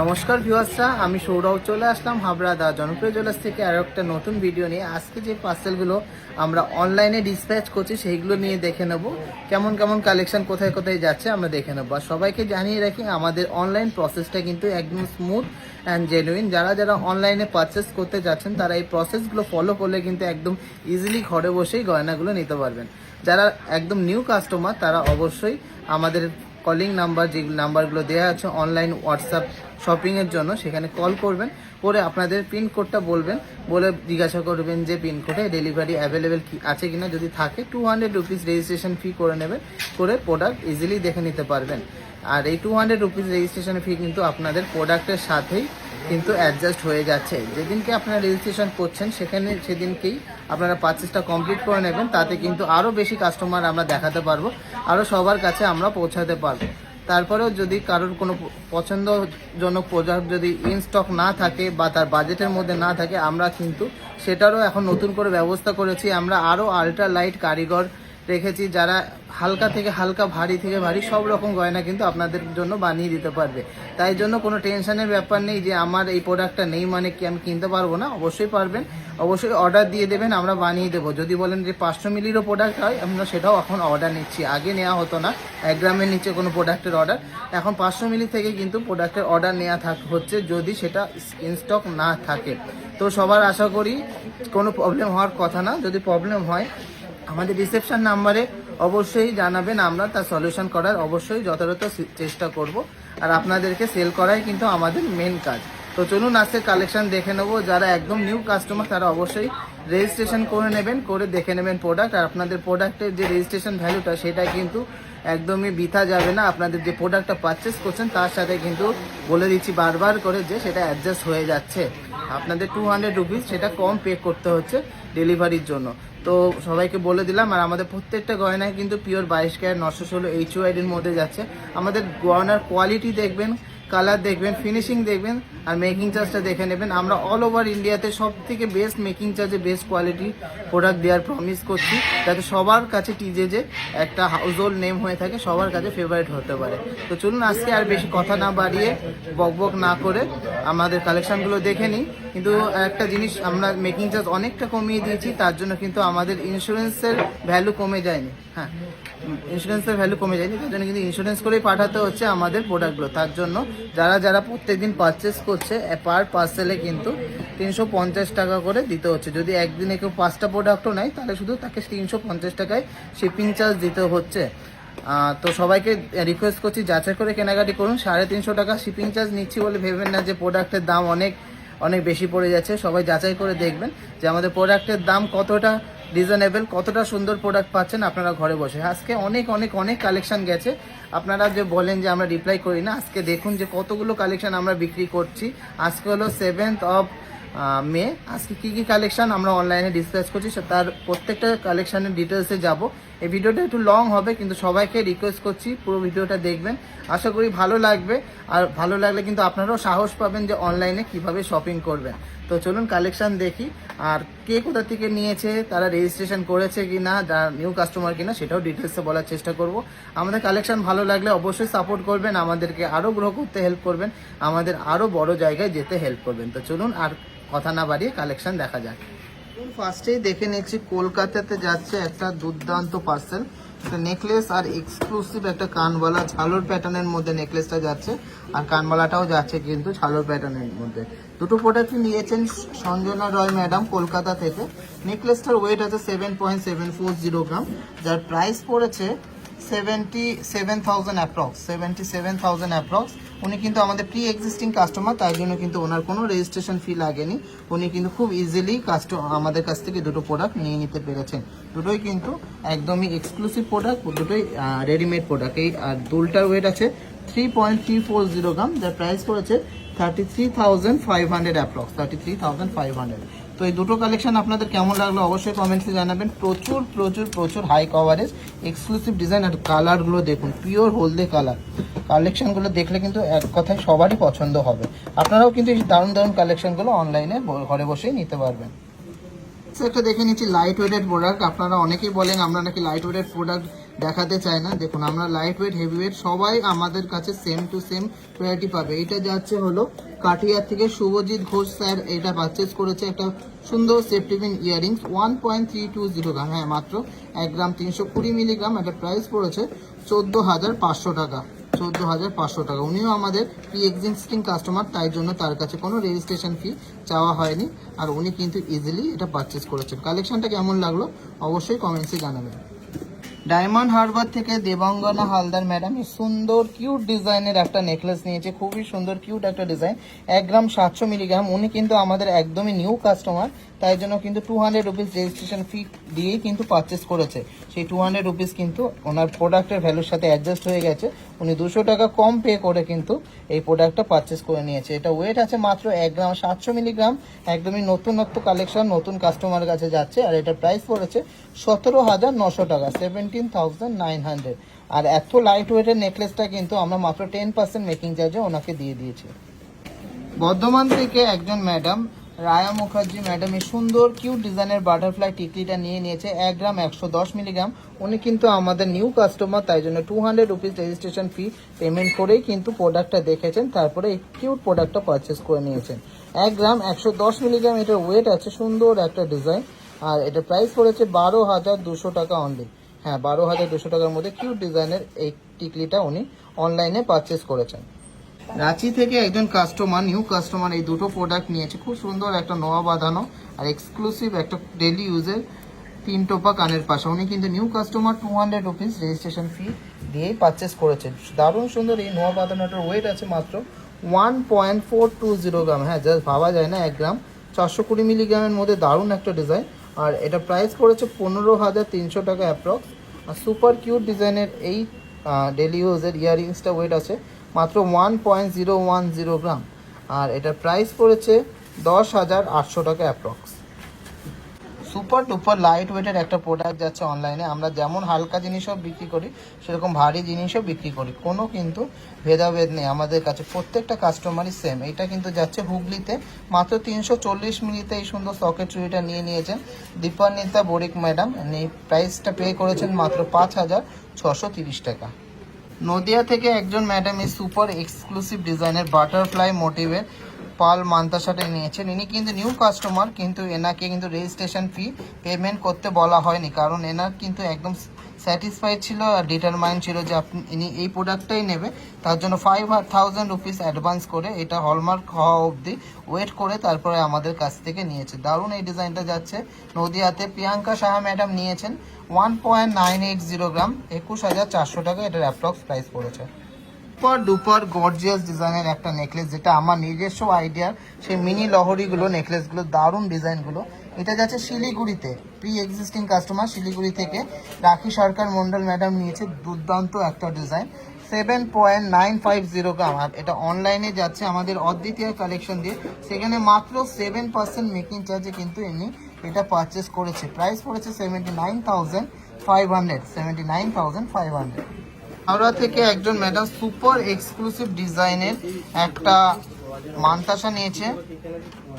নমস্কার ভিউয়ার্সরা আমি সৌরভ চলে আসলাম হাবড়া দা জনপ্রিয় জুয়েলার্স থেকে আরও একটা নতুন ভিডিও নিয়ে। আজকে যে পার্সেলগুলো আমরা অনলাইনে ডিসপ্যাচ করছি, সেইগুলো নিয়ে দেখে নেব। কেমন কেমন কালেকশন কোথায় কোথায় যাচ্ছে আমরা দেখে নেব। আর সবাইকে জানিয়ে রাখি, আমাদের অনলাইন প্রসেসটা কিন্তু একদম স্মুথ অ্যান্ড জেনুইন যারা যারা অনলাইনে পারচেস করতে যাচ্ছেন, তারা এই প্রসেসগুলো ফলো করলে কিন্তু একদম ইজিলি ঘরে বসেই গয়নাগুলো নিতে পারবেন। যারা একদম নিউ কাস্টমার তারা অবশ্যই আমাদের কলিং নাম্বার যে নাম্বারগুলো দেওয়া আছে অনলাইন হোয়াটসঅ্যাপ শপিংয়ের জন্য সেখানে কল করবেন, করে আপনাদের পিন কোডটা বলবেন, বলে জিজ্ঞাসা করবেন যে পিনকোডে ডেলিভারি অ্যাভেলেবেল কি আছে কিনা, যদি থাকে two hundred rupees registration fee করে নেবেন, করে প্রোডাক্ট ইজিলি দেখে নিতে পারবেন। আর এই two hundred rupees registration fee কিন্তু আপনাদের প্রোডাক্টের সাথেই কিন্তু অ্যাডজাস্ট হয়ে যাচ্ছে। যেদিনকে আপনারা রেজিস্ট্রেশন করছেন, সেখানে সেদিনকেই আপনারা পারচেসটা কমপ্লিট করে নেবেন। তাতে কিন্তু আরও বেশি কাস্টমার আমরা দেখাতে পারব আরও সবার কাছে আমরা পৌঁছাতে পারব। তারপরেও যদি কারোর কোনো পছন্দজনক প্রোডাক্ট যদি ইন স্টক না থাকে বা তার বাজেটের মধ্যে না থাকে, আমরা কিন্তু সেটারও এখন নতুন করে ব্যবস্থা করেছি। আমরা আরও আল্ট্রা লাইট কারিগর রেখেছি যারা হালকা থেকে হালকা, ভারী থেকে ভারী, সব রকম গয়না কিন্তু আপনাদের জন্য বানিয়ে দিতে পারবে। তাই জন্য কোনো টেনশনের ব্যাপার নেই যে আমার এই প্রোডাক্টটা নেই মানে কি আমি কিনতে পারব না, অবশ্যই পারবেন। অবশ্যই অর্ডার দিয়ে দেবেন, আমরা বানিয়ে দেবো। যদি বলেন যে পাঁচশো মিলিরও প্রোডাক্ট হয় আমরা সেটাও এখন অর্ডার নিচ্ছি। আগে নেওয়া হতো না, এক গ্রামের নিচে কোনো প্রোডাক্টের অর্ডার এখন পাঁচশো মিলি থেকে কিন্তু প্রোডাক্টের অর্ডার নেওয়া থাক, হচ্ছে যদি সেটা ইন স্টক না থাকে। তো সবার আশা করি কোনো প্রবলেম হওয়ার কথা না। যদি প্রবলেম হয় আমাদের রিসেপশন নাম্বারে অবশ্যই জানাবেন আমরা, তার সলিউশন করার অবশ্যই যথাযথ চেষ্টা করব। আর আপনাদেরকে সেল করাই কিন্তু আমাদের মেন কাজ। তো চলুন আজকে কালেকশন দেখে নেব। যারা একদম নিউ কাস্টমার তারা অবশ্যই রেজিস্ট্রেশন করে নেবেন, করে দেখে নেবেন প্রোডাক্ট আর আপনাদের প্রোডাক্টের যে রেজিস্ট্রেশন ভ্যালুটা সেটা কিন্তু একদমই বৃথা যাবে না। আপনাদের যে প্রোডাক্টটা পারচেস করছেন, তার সাথে কিন্তু বলে দিচ্ছি বারবার করে যে সেটা অ্যাডজাস্ট হয়ে যাচ্ছে। আপনাদের টু হান্ড্রেড রুপিস সেটা কম পে করতে হচ্ছে ডেলিভারির জন্য। তো সবাইকে বলে দিলাম, আর আমাদের প্রত্যেকটা গয়নায় কিন্তু পিওর বাইশ ক্যারেট নশো ষোলো এইচ ওয়াইডির মধ্যে যাচ্ছে। আমাদের গয়নার কোয়ালিটি দেখবেন কালার দেখবেন ফিনিশিং দেখবেন, আর মেকিং চার্জটা দেখে নেবেন। আমরা অল ওভার ইন্ডিয়াতে সব থেকে বেস্ট মেকিং চার্জে বেস্ট কোয়ালিটি প্রোডাক্ট দেওয়ার প্রমিস করছি, যাতে সবার কাছে টিজে যে একটা হাউস হোল্ড নেম হয়ে থাকে, সবার কাছে ফেভারিট হতে পারে। তো চলুন, আজকে আর বেশি কথা না বাড়িয়ে বক বক না করে আমাদের কালেকশানগুলো দেখে নিই। কিন্তু একটা জিনিস আমরা মেকিং চার্জ অনেকটা কমিয়ে দিয়েছি, তার জন্য কিন্তু আমাদের ইন্স্যুরেন্সের ভ্যালু কমে যায়নি। হ্যাঁ ইন্স্যুরেন্সের ভ্যালু কমে যায়নি, তার জন্য কিন্তু ইন্স্যুরেন্স করেই পাঠাতে হচ্ছে আমাদের প্রোডাক্টগুলো তার জন্য যারা যারা প্রত্যেকদিন পারচেস করছে পার পার্সেলে কিন্তু তিনশো পঞ্চাশ টাকা করে দিতে হচ্ছে। যদি একদিনে কেউ পাঁচটা প্রোডাক্টও নেয়, তাহলে শুধু তাকে তিনশো পঞ্চাশ টাকায় শিপিং চার্জ দিতে হচ্ছে। তো সবাইকে রিকোয়েস্ট করছি, যাচাই করে কেনাকাটি করুন। সাড়ে তিনশো টাকা শিপিং চার্জ নিচ্ছি বলে ভেবেন না যে প্রোডাক্টের দাম অনেক অনেক বেশি পড়ে যাচ্ছে। সবাই যাচাই করে দেখবেন যে আমাদের প্রোডাক্টের দাম কতটা রিজনেবল কতটা সুন্দর প্রোডাক্ট পাচ্ছেন আপনারা ঘরে বসে। আজকে অনেক অনেক অনেক কালেকশন গেছে। আপনারা যে বলেন যে আমরা রিপ্লাই করি না, আজকে দেখুন যে কতগুলো কালেকশন আমরা বিক্রি করছি। আজকে হলো সেভেন্থ অফ মে আজকে কি কি কালেকশন আমরা অনলাইনে ডিসপ্যাচ করছি তার প্রত্যেকটা কালেকশানের ডিটেলসে যাব। এই ভিডিওটা একটু লং হবে, কিন্তু সবাইকে রিকোয়েস্ট করছি, পুরো ভিডিওটা দেখবেন। আশা করি ভালো লাগবে, আর ভালো লাগলে কিন্তু আপনারাও সাহস পাবেন যে অনলাইনে কীভাবে শপিং করবেন। তো চলুন কালেকশন দেখি, আর কে কোথা থেকে নিয়েছে, তারা রেজিস্ট্রেশন করেছে কি না যারা নিউ কাস্টমার কিনা, সেটাও ডিটেলসে বলার চেষ্টা করব। আমাদের কালেকশন ভালো লাগলে অবশ্যই সাপোর্ট করবেন, আমাদেরকে আরও গ্রো করতে হেল্প করবেন, আমাদের আরও বড় জায়গায় যেতে হেল্প করবেন। তো চলুন আর কথা না বাড়িয়ে কালেকশন দেখা যাক। ফার্স্টেই দেখে নিচ্ছি, কলকাতাতে যাচ্ছে একটা দুর্দান্ত পার্সেল নেকলেস আর এক্সক্লুসিভ একটা কানবালা ঝালোর প্যাটার্নের মধ্যে নেকলেসটা যাচ্ছে। আর কানবালাটাও যাচ্ছে কিন্তু ঝালোর প্যাটার্নের মধ্যে। দুটো প্রোডাক্টই নিয়েছেন সঞ্জনা রয় ম্যাডাম কলকাতা থেকে। নেকলেসটার ওয়েট আছে seven point seven four zero gram যার প্রাইস পড়েছে seventy seven thousand approx seventy seven thousand approx উনি কিন্তু আমাদের প্রি এক্সিস্টিং কাস্টমার তাই জন্য কিন্তু ওনার কোনো রেজিস্ট্রেশন ফি লাগেনি। উনি কিন্তু খুব ইজিলি কাস্ট আমাদের কাছ থেকে দুটো প্রোডাক্ট নিয়ে নিতে পেরেছেন। দুটোই কিন্তু একদমই এক্সক্লুসিভ প্রোডাক্ট দুটোই রেডিমেড প্রোডাক্ট এই, আর দুলটার ওয়েট আছে three point three four zero gram যার প্রাইস পড়েছে thirty three thousand five hundred approx thirty three thousand five hundred তো এই দুটো কালেকশন আপনাদের কেমন লাগল অবশ্যই কমেন্টসে জানাবেন। প্রচুর প্রচুর প্রচুর হাই কভারেজ এক্সক্লুসিভ ডিজাইন আর কালারগুলো দেখুন পিওর হলদে কালার কালেকশনগুলো দেখলে কিন্তু এক কথায় সবারই পছন্দ হবে। আপনারাও কিন্তু এই দারুণ দারুণ কালেকশনগুলো অনলাইনে ঘরে বসেই নিতে পারবেন। একটা দেখে নিচ্ছি লাইট ওয়েটেড প্রোডাক্ট আপনারা অনেকেই বলেন আমরা নাকি লাইট ওয়েটেড প্রোডাক্ট দেখাতে চাই না। দেখুন, আমরা লাইট ওয়েট হেভি ওয়েট সবাই আমাদের কাছে সেম টু সেম কোয়ালিটি পাবে। এটা যাচ্ছে হলো কাটিয়ার থেকে শুভজিৎ ঘোষ স্যার এটা পারচেস করেছে একটা সুন্দর safety pin earrings one point three two zero gram হ্যাঁ মাত্র এক গ্রাম তিনশো কুড়ি মিলিগ্রাম একটা প্রাইস পড়েছে চোদ্দ হাজার পাঁচশো টাকা। চোদ্দ হাজার পাঁচশো টাকা। উনিও আমাদের প্রি এক্সিস্টিং কাস্টমার তাই জন্য তার কাছে কোনো রেজিস্ট্রেশন ফি চাওয়া হয়নি। আর উনি কিন্তু ইজিলি এটা পারচেস করেছেন। কালেকশনটা কেমন লাগল? অবশ্যই কমেন্টসে জানাবেন। ডায়মন্ড হারবার থেকে দেবঙ্গনা হালদার ম্যাডাম সুন্দর কিউট ডিজাইনের একটা নেকলেস নিয়েছে, খুবই সুন্দর কিউট একটা ডিজাইন, এক গ্রাম সাতশো মিলিগ্রাম উনি কিন্তু আমাদের একদমই নিউ কাস্টমার তাই জন্য কিন্তু two hundred rupees registration fee দিয়েই কিন্তু পারচেস করেছে। সেই টু হান্ড্রেড রুপিস কিন্তু ওনার প্রোডাক্টের ভ্যালুর সাথে অ্যাডজাস্ট হয়ে গেছে। উনি দুশো টাকা কম পে করে কিন্তু এই প্রোডাক্টটা পারচেস করে নিয়েছে। এটা ওয়েট আছে মাত্র এক গ্রাম সাতশো মিলিগ্রাম একদমই নতুনত্ব কালেকশন নতুন কাস্টমার কাছে যাচ্ছে আর এটা প্রাইস পড়েছে সতেরো হাজার নশো টাকা সেভেন্টিন থাউজেন্ড নাইন হান্ড্রেড আর এত লাইট ওয়েটের নেকলেসটা কিন্তু আমরা মাত্র টেন পার্সেন্ট মেকিং চার্জে ওনাকে দিয়ে দিয়েছি। বর্ধমান থেকে একজন ম্যাডাম রায়া মুখার্জি ম্যাডাম এই সুন্দর কিউট ডিজাইনের বাটারফ্লাই টিকলিটা নিয়ে নিয়েছে, এক গ্রাম একশো দশ মিলিগ্রাম উনি কিন্তু আমাদের নিউ কাস্টমার তাই জন্য two hundred rupees registration fee payment করেই কিন্তু প্রোডাক্টটা দেখেছেন, তারপরে এই কিউট প্রোডাক্টটা পারচেস করে নিয়েছেন। এক গ্রাম একশো দশ মিলিগ্রাম এটার ওয়েট আছে, সুন্দর একটা ডিজাইন আর এটা প্রাইস পড়েছে বারো হাজার দুশো টাকা অনলি হ্যাঁ বারো হাজার দুশো টাকার মধ্যে কিউট ডিজাইনের এই টিকলিটা উনি অনলাইনে পারচেস করেছেন। রাঁচি থেকে একজন কাস্টমার নিউ কাস্টমার এই দুটো প্রোডাক্ট নিয়েছে। খুব সুন্দর একটা নোয়া বাঁধানো আর এক্সক্লুসিভ একটা ডেলি ইউজের তিন টোপা কানের পাশে। উনি কিন্তু new customer two hundred rupees registration fee দিয়েই পারচেস করেছেন। দারুণ সুন্দর এই নোয়া বাঁধানোটার ওয়েট আছে মাত্র one point four two zero gram হ্যাঁ জাস্ট ভাবা যায় না, এক গ্রাম চারশো কুড়ি মিলিগ্রামের মধ্যে দারুণ একটা ডিজাইন আর এটা প্রাইস পড়েছে পনেরো হাজার তিনশো টাকা অ্যাপ্রক্স আর সুপার কিউট ডিজাইনের এই ডেলি ইউজের ইয়ারিংসটা ওয়েট আছে। মাত্র one point zero one zero gram. আর এটার প্রাইস পড়েছে দশ হাজার আটশো টাকা অ্যাপ্রক্স সুপার ডুপার লাইট ওয়েটের একটা প্রোডাক্ট যাচ্ছে অনলাইনে আমরা যেমন হালকা জিনিসও বিক্রি করি, সেরকম ভারী জিনিসও বিক্রি করি। কোনো কিন্তু ভেদাভেদ নেই। আমাদের কাছে প্রত্যেকটা কাস্টমারই সেম এটা কিন্তু যাচ্ছে হুগলিতে। মাত্র তিনশো চল্লিশ মিনিটে এই সুন্দর সকেট চুরিটা নিয়ে নিয়েছেন দীপান্বিতা বরিক ম্যাডাম প্রাইসটা পে করেছেন মাত্র পাঁচ হাজার ছশো তিরিশ টাকা। নদিয়া থেকে একজন ম্যাডাম এই সুপার এক্সক্লুসিভ ডিজাইনের বাটারফ্লাই মোটিভের পাল মান্তাসাটা নিয়েছেন। ইনি কিন্তু নিউ কাস্টমার, কিন্তু এনাকে কিন্তু রেজিস্ট্রেশন ফি পেমেন্ট করতে বলা হয়নি, কারণ এনার কিন্তু একদম স্যাটিসফাইড ছিল আর ডিটারমাইন্ড ছিল যে আপনি, ইনি এই প্রোডাক্টটাই নেবে। তার জন্য ফাইভ থাউজেন্ড রুপিস অ্যাডভান্স করে এটা হলমার্ক হওয়া অবধি ওয়েট করে তারপরে আমাদের কাছ থেকে নিয়েছে। দারুণ এই ডিজাইনটা যাচ্ছে। নদিয়াতে প্রিয়াঙ্কা সাহা ম্যাডাম নিয়েছেন। One point nine eight zero gram একুশ হাজার চারশো টাকা এটার অ্যাপ্রক্স প্রাইস পড়েছে। সুপার ডুপার গর্জিয়াস ডিজাইনের একটা নেকলেস যেটা আমার নিজস্ব আইডিয়ার সেই মিনি লহরিগুলো নেকলেসগুলো দারুণ ডিজাইনগুলো। এটা যাচ্ছে শিলিগুড়িতে প্রি এক্সিস্টিং কাস্টমার শিলিগুড়ি থেকে। রাখি সরকার মন্ডল ম্যাডাম নিয়েছে দুর্দান্ত একটা design seven point nine five zero gram আর এটা অনলাইনে যাচ্ছে আমাদের অদ্বিতীয় কালেকশন দিয়ে। সেখানে মাত্র সেভেন পার্সেন্ট মেকিং চার্জে কিন্তু এমনি এটা পারচেস করেছে। প্রাইস পড়েছে seventy nine five hundred seventy nine thousand five hundred Howrah থেকে একজন ম্যাডাম সুপার এক্সক্লুসিভ ডিজাইনের একটা মানতাসা নিয়েছে।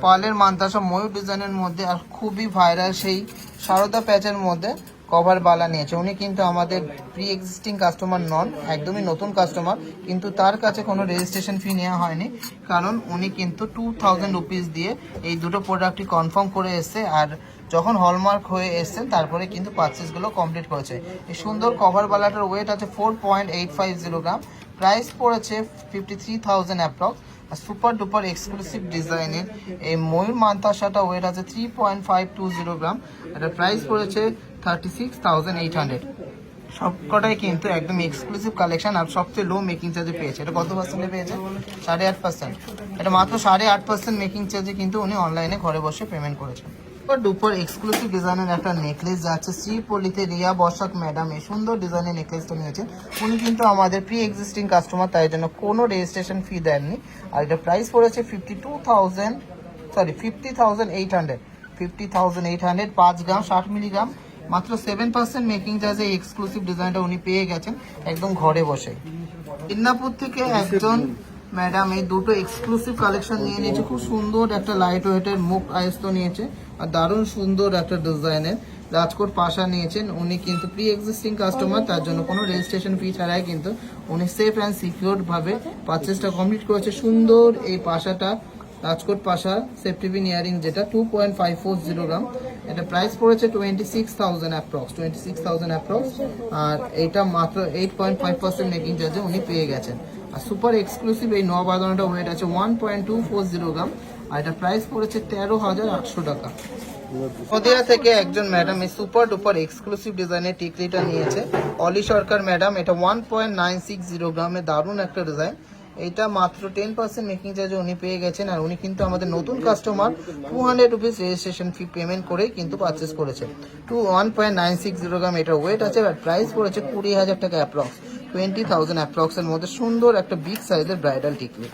পালের মান্তাসা ময়ূর ডিজাইনের মধ্যে আর খুবই ভাইরাল সেই সারদা প্যাচের মধ্যে। কভার বালা নিয়েছে। উনি কিন্তু আমাদের প্রি এক্সিস্টিং কাস্টমার নন, একদমই নতুন কাস্টমার কিন্তু তার কাছে কোনো রেজিস্ট্রেশন ফি নেওয়া হয়নি। কারণ উনি কিন্তু টু থাউজেন্ড রুপিস দিয়ে এই দুটো প্রোডাক্টই কনফার্ম করে এসছে আর যখন হলমার্ক হয়ে এসছেন তারপরে কিন্তু পার্চেসগুলো কমপ্লিট করেছে। এই সুন্দর কভার বালাটার ওয়েট আছে four point eight five zero gram price পড়েছে ফিফটি থ্রি থাউজেন্ড অ্যাপ্রক্স আর সুপার ডুপার এক্সক্লুসিভ ডিজাইনের এই ময়ূর মান্তাসাটা ওয়েট আছে three point five two zero gram এটার প্রাইস পড়েছে thirty six thousand eight hundred সবকটাই কিন্তু একদম এক্সক্লুসিভ কালেকশন আর সবচেয়ে লো মেকিং চার্জে পেয়েছে। এটা কত পার্সেন্টে পেয়েছে? সাড়ে আট পার্সেন্ট এটা মাত্র সাড়ে আট পার্সেন্ট মেকিং চার্জে কিন্তু উনি অনলাইনে ঘরে বসে পেমেন্ট করেছেন। ডুপার এক্সক্লুসিভ ডিজাইনের একটা নেকলেস যাচ্ছে। শ্রীপল্লিতে রিয়া বসাক ম্যাডাম এই সুন্দর ডিজাইনের নেকলেসটা নিয়েছেন। উনি কিন্তু আমাদের প্রি এক্সিস্টিং কাস্টমার তাই জন্য কোনো রেজিস্ট্রেশন ফি দেননি। আর এটা প্রাইস পড়েছে fifty two thousand sorry fifty thousand eight hundred fifty thousand eight hundred পাঁচ গ্রাম, ষাট মিলিগ্রাম মাত্র সেভেন পার্সেন্ট মেকিং চার্জে এই এক্সক্লুসিভ ডিজাইনটা উনি পেয়ে গেছেন একদম ঘরে বসে। ইন্নাপুর থেকে একজন ম্যাডাম এই দুটো এক্সক্লুসিভ কালেকশন নিয়ে নিয়েছে। খুব সুন্দর একটা লাইট ওয়েটের মুখ আয়স্ত নিয়েছে আর দারুণ সুন্দর একটা ডিজাইনের রাজকোট পাশা নিয়েছেন উনি কিন্তু প্রি এক্সিস্টিং কাস্টমার তার জন্য কোনো রেজিস্ট্রেশন ফি ছাড়াই কিন্তু উনি সেফ অ্যান্ড সিকিউর ভাবে পারচেসটা কমপ্লিট করেছে। সুন্দর এই পাশাটা রাজকোট পাশা সেফটিভিন ইয়ারিং যেটা two point five four zero gram এটা প্রাইস পড়েছে twenty six thousand approx twenty six thousand approx আর এইটা মাত্র eight point five percent making চার্জে উনি পেয়ে গেছেন। আর সুপার এক্সক্লুসিভ এই ন বাদানোটা ওয়েট আছে one point two four zero gram আর এটা প্রাইস পড়েছে তেরো হাজার আটশো টাকা। নদিয়া থেকে একজন ম্যাডাম এই সুপার ডুপার এক্সক্লুসিভ ডিজাইনের টিকলিটা নিয়েছে। অলি সরকার ম্যাডাম এটা one point nine six zero গ্রামে দারুণ একটা ডিজাইন এটা মাত্র টেন পার্সেন্ট মেকিং চার্জে উনি পেয়ে গেছেন আর উনি কিন্তু আমাদের নতুন customer two hundred rupees registration fee payment করে কিন্তু পারচেস করেছে two one point nine six zero gram এটা ওয়েট আছে আর প্রাইস পড়েছে কুড়ি হাজার টাকা অ্যাপ্রক্স টোয়েন্টি থাউজেন্ড অ্যাপ্রক্সের মধ্যে সুন্দর একটা বিগ সাইজের ব্রাইডাল টিকলি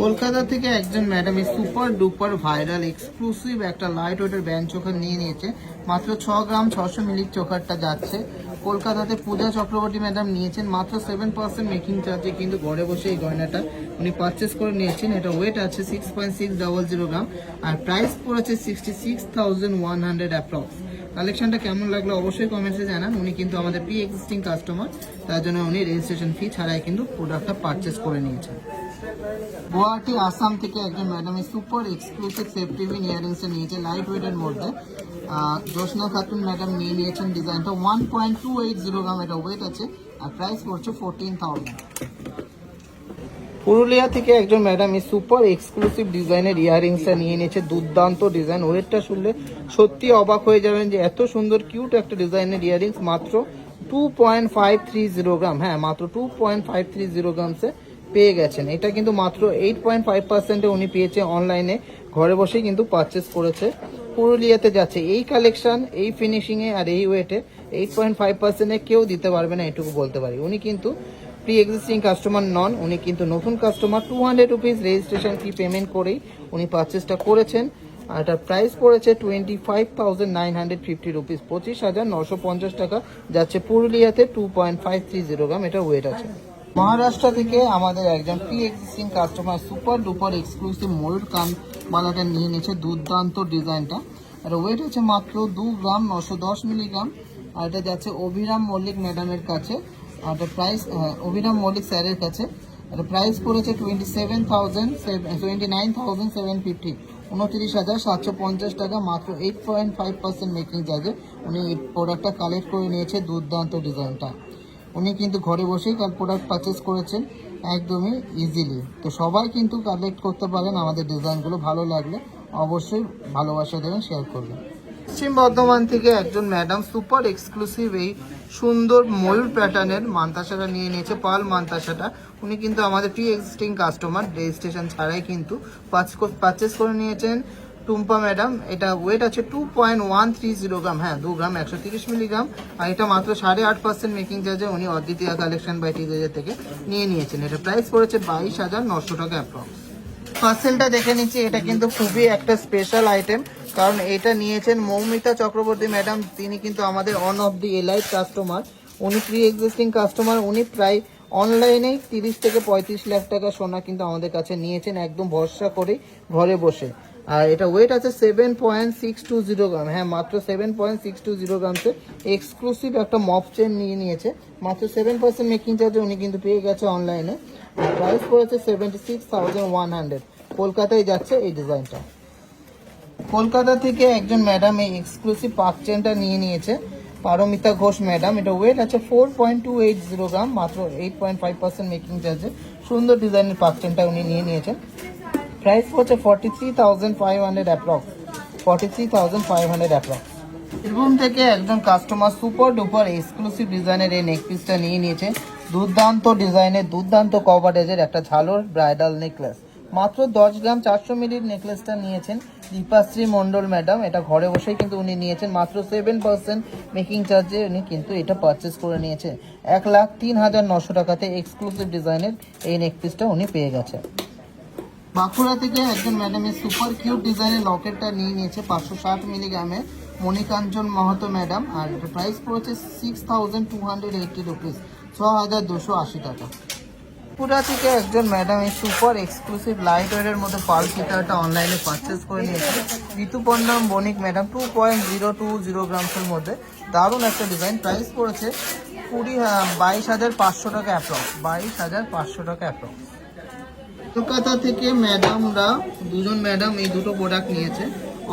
কলকাতা থেকে একজন ম্যাডাম এই সুপার ডুপার ভাইরাল এক্সক্লুসিভ একটা লাইট ওয়েটের ব্যান্ড চোখার নিয়ে নিয়েছে। মাত্র ছ গ্রাম ছশো মিলির চোখারটা যাচ্ছে। কলকাতাতে পূজা চক্রবর্তী ম্যাডাম নিয়েছেন, মাত্র সেভেন পার্সেন্ট মেকিং চার্জে কিন্তু ঘরে বসে এই গয়নাটা উনি পারচেস করে নিয়েছেন। এটা ওয়েট আছে six point six double zero gram আর প্রাইস পড়েছে sixty six thousand one hundred কালেকশনটা কেমন লাগল অবশ্যই কমেন্টসে জানান। উনি কিন্তু আমাদের প্রি এক্সিস্টিং কাস্টমার তার জন্য উনি রেজিস্ট্রেশন ফি ছাড়াই কিন্তু প্রোডাক্টটা পারচেস করে নিয়েছেন। গুয়াহাটি, আসাম থেকে একজন madam super exclusive safety pin earrings নিয়েছে লাইট ওয়েটের মধ্যে জ্যোৎস্না খাতুন ম্যাডাম নিয়ে নিয়েছেন ডিজাইনটা। One point two eight zero gram এটা ওয়েট আছে, আর প্রাইস পড়ছে ফোরটিন থাউজেন্ড পুরুলিয়া থেকে একজন ম্যাডাম এই সুপার এক্সক্লুসিভ ডিজাইনের ইয়ারিংসটা নিয়ে নিয়েছে, দুর্দান্ত ডিজাইন। ওয়েটটা শুনলে সত্যি অবাক হয়ে যাবেন যে এত সুন্দর, কিউট একটা ডিজাইনের ইয়ারিংস মাত্র two point five three zero gram. হ্যাঁ মাত্র two point five three zero গ্রামসে পেয়ে গেছেন। এটা কিন্তু মাত্র এইট পয়েন্ট ফাইভ পার্সেন্টে উনি পেয়েছে অনলাইনে ঘরে বসেই কিন্তু পারচেস করেছে। পুরুলিয়াতে যাচ্ছে। এই কালেকশন এই ফিনিশিংয়ে আর এই ওয়েটে এইট পয়েন্ট ফাইভ পার্সেন্টে কেউ দিতে পারবে না, এটুকু বলতে পারি। উনি কিন্তু প্রি এক্সিস্টিং কাস্টমার নন, উনি কিন্তু নতুন customer two hundred rupees registration fee payment করেই উনি পারচেসটা করেছেন। আর এটার প্রাইস পড়েছে twenty five thousand nine hundred fifty rupees পঁচিশ হাজার নশো পঞ্চাশ টাকা যাচ্ছে পুরুলিয়াতে two point five three zero gram এটা ওয়েট আছে। মহারাষ্ট্র থেকে আমাদের একজন pre existing customer super duper exclusive ময়ূর কান বালাটা নিয়ে নিয়েছে দুর্দান্ত ডিজাইনটা। আর ওয়েট হচ্ছে মাত্র দু গ্রাম নশো দশ মিলিগ্রাম। আর এটা যাচ্ছে অভিরাম মল্লিক ম্যাডামের কাছে। আর এটা প্রাইস অভিরাম মল্লিক স্যারের কাছে। আর প্রাইস পড়েছে twenty seven thousand twenty nine thousand seven fifty উনত্রিশ হাজার সাতশো পঞ্চাশ টাকা, মাত্র eight point five percent making চার্জে উনি এই প্রোডাক্টটা কালেক্ট করে নিয়েছে দুর্দান্ত ডিজাইনটা। উনি কিন্তু ঘরে বসেই প্রোডাক্ট পারচেস করেছেন। একদমই ইজিলি তো সবাই কিন্তু কালেক্ট করতে পারেন, আমাদের ডিজাইনগুলো ভালো লাগলে অবশ্যই ভালোবাসা দেবেন শেয়ার করবেন। পশ্চিম বর্ধমান থেকে একজন ম্যাডাম সুপার এক্সক্লুসিভ এই সুন্দর ময়ূর প্যাটার্নের মান্তাসাটা নিয়ে নিয়েছে, পাল মান্তাসাটা। উনি কিন্তু আমাদের প্রি এক্সিস্টিং কাস্টমার রেজিস্ট্রেশন ছাড়াই কিন্তু পারচেস করে নিয়েছেন। টুম্পা ম্যাডাম, এটা ওয়েট আছে two point one three zero gram. হ্যাঁ দু গ্রাম, একশো তিরিশ মিলিগ্রাম আর এটা মাত্র সাড়ে আট পার্সেন্ট মেকিং চার্জে উনি অদ্বিতীয় কালেকশন বাই টিজের থেকে নিয়ে নিয়েছেন। এটা প্রাইস পড়েছে বাইশ হাজার নশো টাকা অ্যাপ্রক্স পার্সেলটা দেখে নিচ্ছি, এটা কিন্তু খুবই একটা স্পেশাল আইটেম কারণ এটা নিয়েছেন মৌমিতা চক্রবর্তী ম্যাডাম। তিনি কিন্তু আমাদের one of the elite customer উনি প্রি এক্সিস্টিং কাস্টমার উনি প্রায় অনলাইনেই তিরিশ থেকে পঁয়ত্রিশ লাখ টাকা সোনা কিন্তু আমাদের কাছে নিয়েছেন। একদম ভরসা করে ঘরে বসে। আর এটা ওয়েট আছে seven point six two zero gram হ্যাঁ মাত্র seven point six two zero গ্রামসে exclusive একটা মপ চেন নিয়ে নিয়েছে। মাত্র সেভেন পার্সেন্ট মেকিং চার্জে উনি কিন্তু পেয়ে গেছে অনলাইনে আর প্রাইস পড়েছে seventy six thousand one hundred কলকাতায় যাচ্ছে এই ডিজাইনটা কলকাতা থেকে একজন ম্যাডাম এই এক্সক্লুসিভ পাক চেনটা নিয়ে নিয়েছে। পারমিতা ঘোষ ম্যাডাম এটা ওয়েট আছে four point two eight zero gram মাত্র eight point five percent making চার্জে সুন্দর ডিজাইনের পাক চেনটা উনি নিয়ে নিয়েছেন। প্রাইস হচ্ছে forty three thousand five hundred approx forty three thousand five hundred approx Birbhum থেকে একজন কাস্টমার সুপার ডুপার এক্সক্লুসিভ ডিজাইনের এই নেক পিসটা নিয়ে নিয়েছে। দুর্দান্ত ডিজাইনের, দুর্দান্ত কভারেজের একটা ঝালোর ব্রাইডাল নেকলেস মাত্র দশ গ্রাম চারশো মিলির নেকলেসটা নিয়েছেন দীপাশ্রী মণ্ডল ম্যাডাম এটা ঘরে বসেই কিন্তু উনি নিয়েছেন। মাত্র সেভেন পার্সেন্ট মেকিং চার্জে উনি কিন্তু এটা পারচেস করে নিয়েছেন। এক লাখ তিন হাজার নশো টাকাতে এক্সক্লুসিভ ডিজাইনের এই নেক পিসটা উনি পেয়ে গেছেন। বাঁকুড়া থেকে একজন ম্যাডামের সুপার কিউট ডিজাইনের লকেটটা নিয়ে নিয়েছে, পাঁচশো ষাট মিলিগ্রামের মণিকাঞ্চন মাহাতো ম্যাডাম আর এটা প্রাইস পড়েছে six thousand two hundred eighty rupees ছ হাজার দুশো আশি টাকা। ত্রিপুরা থেকে একজন ম্যাডাম এই সুপার এক্সক্লুসিভ লাইট ওয়ারের মধ্যে পাল ফিটারটা অনলাইনে পারচেস করে নিয়েছে। Rituparna Banik madam two point zero two zero গ্রামসের মধ্যে। দারুণ একটা ডিজাইন প্রাইস পড়েছে কুড়ি বাইশ হাজার পাঁচশো টাকা অ্যাপ্রক্স বাইশ হাজার পাঁচশো টাকা অ্যাপ্রক্স কলকাতা থেকে ম্যাডামরা, দুজন ম্যাডাম এই দুটো প্রোডাক্ট নিয়েছে।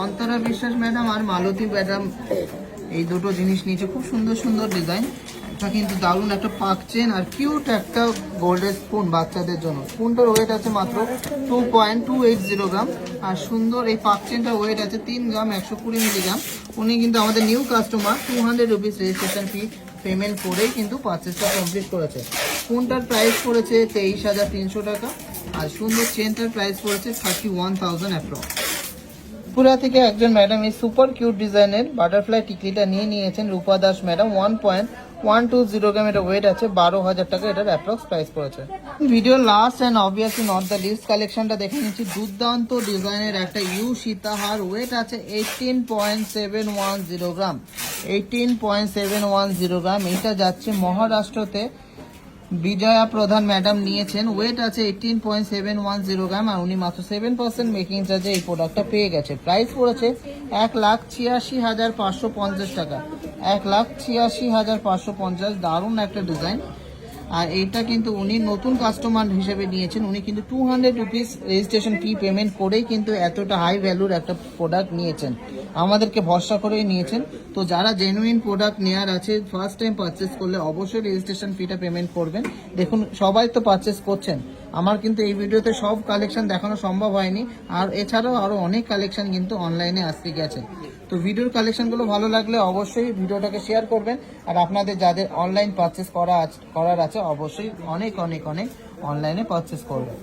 অন্তরা বিশ্বাস ম্যাডাম আর মালতী ম্যাডাম এই দুটো জিনিস নিয়েছে। খুব সুন্দর সুন্দর ডিজাইন এটা কিন্তু দারুণ একটা পাক চেন আর কিউট একটা গোল্ডের স্পুন বাচ্চাদের জন্য। স্পুনটার ওয়েট আছে মাত্র two point two eight zero gram. আর সুন্দর এই পাক চেনটার ওয়েট আছে তিন গ্রাম একশো কুড়ি মিলিগ্রাম উনি কিন্তু আমাদের new customer two hundred rupees registration fee payment করেই কিন্তু পারচেসটা কমপ্লিট করেছে। ফোনটার প্রাইস পড়েছে তেইশ হাজার তিনশো টাকা আর সুন্দর চেনটার প্রাইস পড়েছে থার্টি ওয়ান থাউজেন্ড অ্যাপ্রক্স পুরা থেকে একজন ম্যাডাম এই সুপার কিউট ডিজাইনের বাটারফ্লাই টিকলিটা নিয়ে নিয়েছেন Rupa Das madam one point one two zero gram এটা ওয়েট আছে, বারো হাজার টাকা এটার অ্যাপ্রক্স প্রাইস পড়েছে। Video last and obviously not the least কালেকশনটা দেখে নিচ্ছি। দুর্দান্ত ডিজাইনের একটা ইউ সীতাহার ওয়েট আছে eighteen point seven one zero gram eighteen point seven one zero gram এটা যাচ্ছে মহারাষ্ট্রতে বিজয়া প্রধান ম্যাডাম নিয়েছেন। ওয়েট আছে eighteen point seven one zero gram আর উনি মাত্র সেভেন পার্সেন্ট মেকিং চার্জে এই প্রোডাক্টটা পেয়ে গেছে প্রাইস পড়েছে এক লাখ ছিয়াশি হাজার পাঁচশো পঞ্চাশ টাকা। এক লাখ ছিয়াশি হাজার পাঁচশো পঞ্চাশ, দারুণ একটা ডিজাইন আর এটা কিন্তু উনি নতুন কাস্টমার হিসেবে নিয়েছেন। উনি কিন্তু two hundred rupees registration fee payment করেই কিন্তু এতটা হাই ভ্যালুর একটা প্রোডাক্ট নিয়েছেন। আমাদেরকে ভরসা করেই নিয়েছেন। তো যারা জেনুইন প্রোডাক্ট নেওয়ার আছে ফার্স্ট টাইম পারচেস করলে অবশ্যই রেজিস্ট্রেশন ফিটা পেমেন্ট করবেন। দেখুন, সবাই তো পারচেস করছেন। আমার কিন্তু এই ভিডিওতে সব কালেকশন দেখানো সম্ভব হয়নি। আর এছাড়াও আরও অনেক কালেকশন কিন্তু অনলাইনে আসতে গেছে। তো ভিডিওর কালেকশনগুলো ভালো লাগলে অবশ্যই ভিডিওটাকে শেয়ার করবেন। আর আপনাদের যাদের অনলাইন পারচেস করা করার আছে, অবশ্যই অনেক অনেক অনেক অনলাইনে পারচেস করবেন।